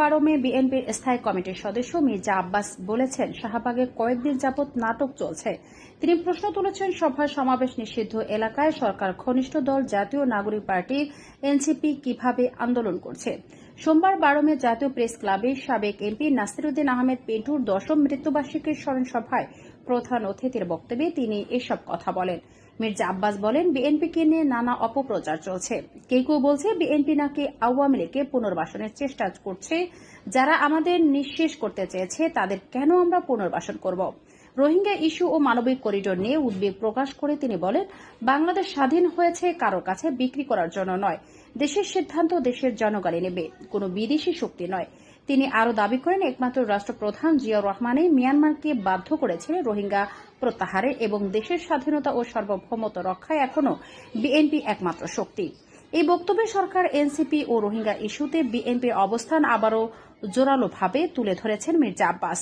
বারো মে বিএনপির স্থায়ী কমিটির সদস্য মির্জা আব্বাস বলেছেন, শাহবাগে কয়েকদিন যাবৎ নাটক চলছে। তিনি প্রশ্ন তুলেছেন সভা সমাবেশ নিষিদ্ধ এলাকায় সরকার ঘনিষ্ঠ দল, জাতীয় নাগরিক পার্টি, এনসিপি কীভাবে আন্দোলন করছে? সোমবার বারো মে জাতীয় প্রেস ক্লাবে সাবেক এমপি নাসিরুদ্দিন আহমেদ পেন্টুর দশম মৃত্যুবার্ষিকীর স্মরণ সভায় প্রধান অতিথির বক্তব্যে তিনি এসব কথা বলেন। মির্জা আব্বাস বলেন, বিএনপিকে নিয়ে নানা অপপ্রচার চলছে। কেউ কেউ বলছে, বিএনপি নাকি আওয়ামী লীগকে পুনর্বাসনের চেষ্টা করছে। যারা আমাদের নিঃশেষ করতে চেয়েছে, তাদের কেন আমরা পুনর্বাসন করব? রোহিঙ্গা ইস্যু ও মানবিক করিডোর নিয়ে উদ্বেগ প্রকাশ করে তিনি বলেন, বাংলাদেশ স্বাধীন হয়েছে কারোর কাছে বিক্রি করার জন্য নয়। দেশের সিদ্ধান্ত দেশের জনগণই নেবে। কোনো বিদেশি শক্তি নয়। তিনি আরও দাবি করেন, একমাত্র রাষ্ট্রপ্রধান জিয়াউর রহমানই মিয়ানমারকে বাধ্য করেছে রোহিঙ্গা প্রত্যাহারে এবং দেশের স্বাধীনতা ও সার্বভৌমত্ব রক্ষায় এখনও বিএনপি একমাত্র শক্তি। এই বক্তব্যে সরকার, এনসিপি ও রোহিঙ্গা ইস্যুতে বিএনপির অবস্থান আবারও জোরালোভাবে তুলে ধরেছেন মির্জা আব্বাস।